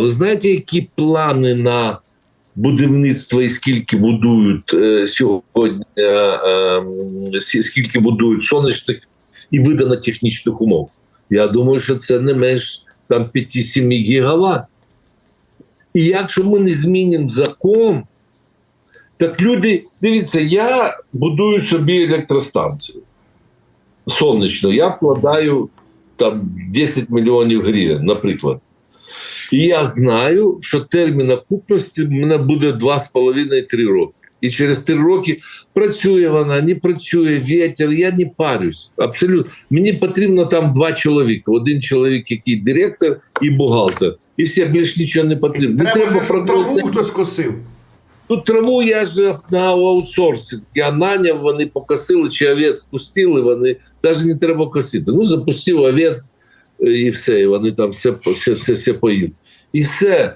Ви знаєте, які плани на будівництво і скільки будують е, сьогодні, е, е, скільки будують сонячних і видано технічних умов? Я думаю, що це не менш там 5-7 гігават. І якщо ми не змінимо закон, так люди, дивіться, я будую собі електростанцію сонячну, я вкладаю там 10 мільйонів гривень, наприклад. І я знаю, що термін окупності в мене буде 2,5-3 роки. І через 3 роки працює вона, не працює вітер, я не парюсь. Абсолютно. Мені потрібно там два чоловіка. Один чоловік, який директор і бухгалтер. І все, більш нічого не потрібно. Не Треба, щоб траву хтось косив. Тут траву я ж на аутсорсі. Я наняв, вони покосили, чи овець пустили, вони навіть не треба косити. Ну, запустив овець і все, і вони там все, все, все, все поїдуть. І все.